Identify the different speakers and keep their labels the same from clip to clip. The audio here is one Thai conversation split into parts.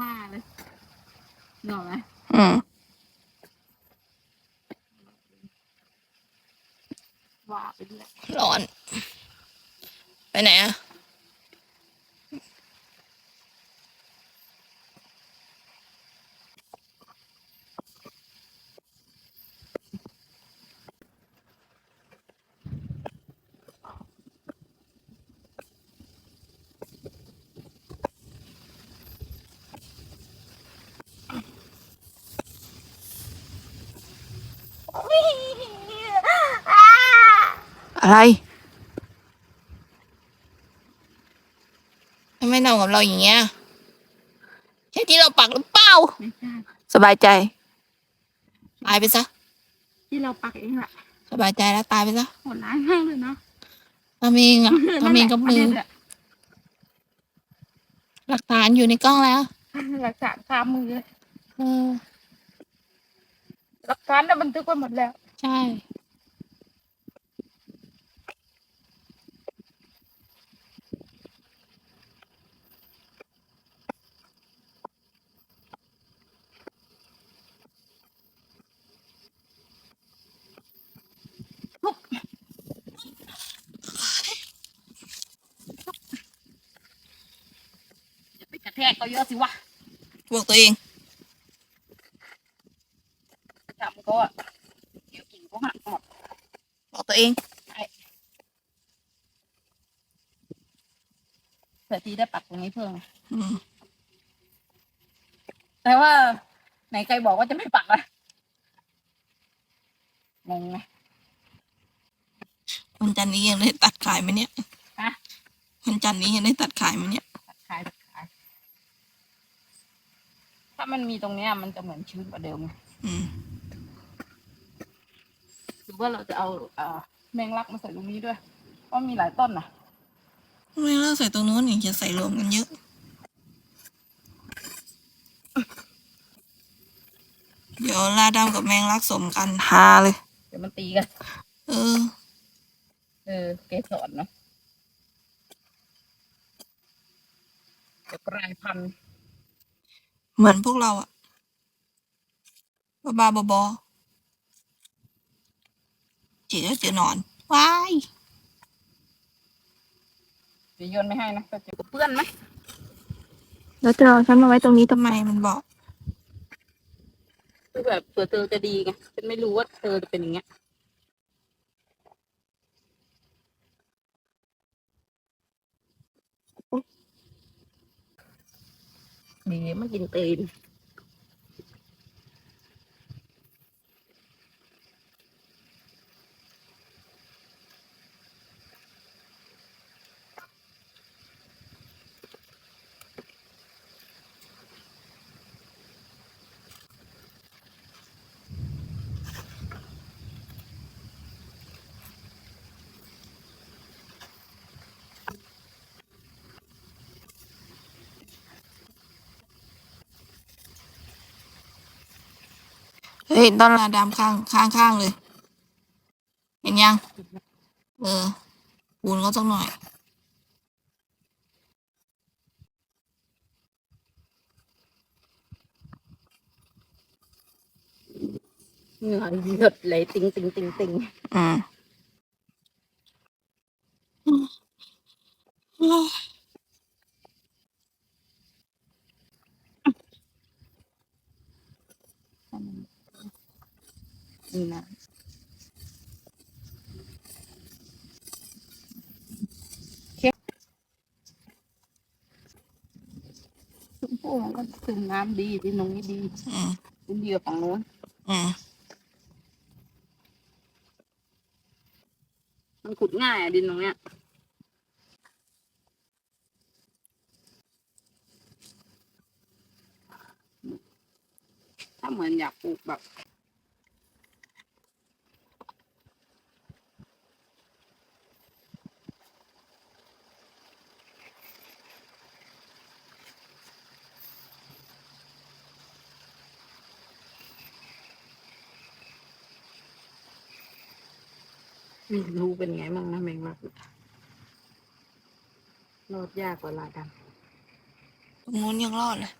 Speaker 1: มาเลยเหงาไหม
Speaker 2: อืม
Speaker 1: ว่าไปเรื่อย
Speaker 2: ร้อน ไปไหนอะ อะไรทำไมนอนกับเราอย่างเงี้ยใช่ที่เราปักหรือเปล่า
Speaker 1: ไม่ใช่
Speaker 2: สบายใจ ตายไปซะ
Speaker 1: ที่เราปักเองแหละ
Speaker 2: สบายใจแล้วตายไปซะ
Speaker 1: โหดร้ายมากเลยเนาะ
Speaker 2: ทำเองอะทำเองกับมือ
Speaker 1: นั่นแหละ
Speaker 2: หลักฐานอยู่ในกล้องแล้ว
Speaker 1: หลักฐานคามือเลย
Speaker 2: เออ
Speaker 1: หลักฐานน่ะบันทึกไว้หมดแล้ว
Speaker 2: ใช่
Speaker 1: ระแทกก็เยอะสิวะ
Speaker 2: บอกตัวเอง
Speaker 1: ทำก็อะเดี๋ยวกิ่งก็หักหมด
Speaker 2: บอกตัวเอง
Speaker 1: เผื่อทีได้ปักตรงนี้เพิ่ม
Speaker 2: อืม
Speaker 1: แต่ว่า ไหนใครบอกว่าจะไม่ปักอะงงไหม
Speaker 2: วันจันทร์นี้ยังได้ตัดขายไหมเนี่ย
Speaker 1: ฮะ
Speaker 2: วันจันทร์นี้ยังได้ตัดขายไหมเนี่ย
Speaker 1: ตัดขายตัดขาย ถ้ามันมีตรงเนี้ยมันจะเหมือนชื้นกว่าเดิมไง
Speaker 2: อืม
Speaker 1: หรือว่าเราจะเอาเอ่อแมงลักมาใส่ตรงนี้ด้วยเพราะมีหลายต้นนะ
Speaker 2: ทำไมเราใส่ตรงนู้นอีกจะใส่รวมกันเยอะ เดี๋ยวลาดำกับแมงลักสมกันฮาเลย
Speaker 1: เดี๋ยวมันตีกัน
Speaker 2: เออ
Speaker 1: เออ เกสรเนาะเดี๋ยวกลายพันธุ์
Speaker 2: เหมือนพวกเราอะบ้าบ้าบอบอเจี๋ยเจี๋ยนอนว้าย
Speaker 1: เดี๋ยวโยนไม่ให้นะแต่จะเปื้อนไหม
Speaker 2: แล้วจะเอาฉันมาไว้ตรงนี้ทำไมมันบอก
Speaker 1: คือแบบเผื่อเธอจะดีไงฉันไม่รู้ว่าเธอจะเป็นอย่างเงี้ย ดีไม่กินตีน
Speaker 2: เฮ้ยต้นลาดำข้างข้างข้างเลย เห็นยัง เออปูนก็ต้องหน่อย
Speaker 1: เหงื่อหยดไหลติงติงติงติง
Speaker 2: อืม
Speaker 1: นี่นะชมพู่มันก็ซึมน้ำดีดินตรงนี้ดี
Speaker 2: อืม
Speaker 1: ดินดีกว่าฝั่งโน้น
Speaker 2: อืม
Speaker 1: มันขุดง่ายอะดินตรงเนี้ย ถ้าเหมือนอยากปลูกแบบ ไม่รู้เป็นไงบ้างนะแมงมักรอดยากกว่าลาดำ
Speaker 2: ตรงนู้นยังรอดเลย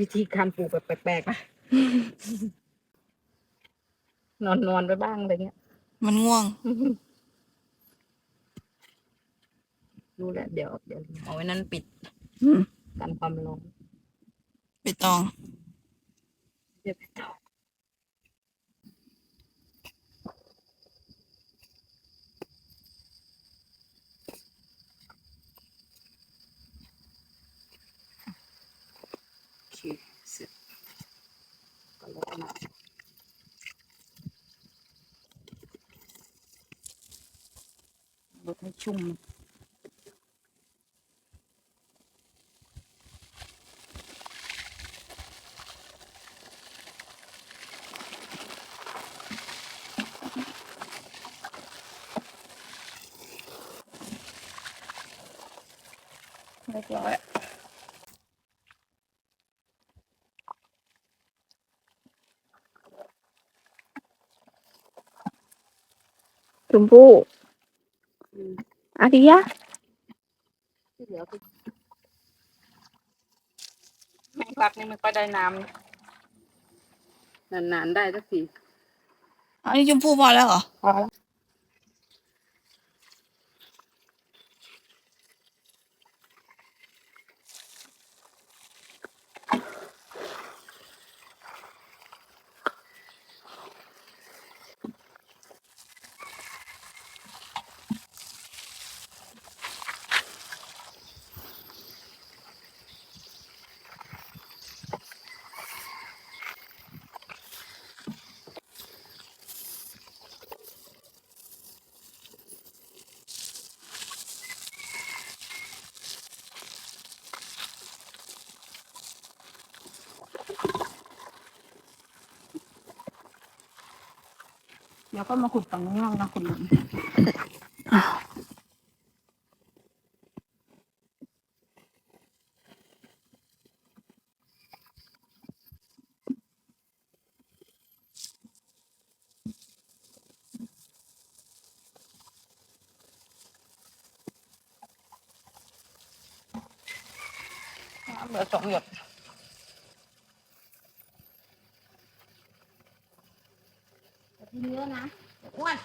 Speaker 1: วิธีการปลูกแบบแปลกๆนะนอนนอนๆไปบ้างอะไรเงี้ย
Speaker 2: มันง่วง
Speaker 1: รู้แล้วเดี๋ยวเดี๋ยวเอาไว้นั่นปิด
Speaker 2: อืม
Speaker 1: กันความร้อน
Speaker 2: ไปตอง
Speaker 1: เดี๋ยวไปต่อ โอเคเสร็จก็แล้วก็มาลดให้ ชุ่มเรียบร้อย
Speaker 2: ชมพู่
Speaker 1: อืม
Speaker 2: อาริยะ
Speaker 1: ที่เหลือคือแมงลักนี่มันก็ได้น้ำนานๆได้สักที
Speaker 2: อันนี้ชมพู่พอแล้วเหรอ
Speaker 1: พอแล้ว เดี๋ยวก็มาขุดฝั่งนี้บ้างนะขุดหลุมเหลือสองหยด เยอะนะอ้วน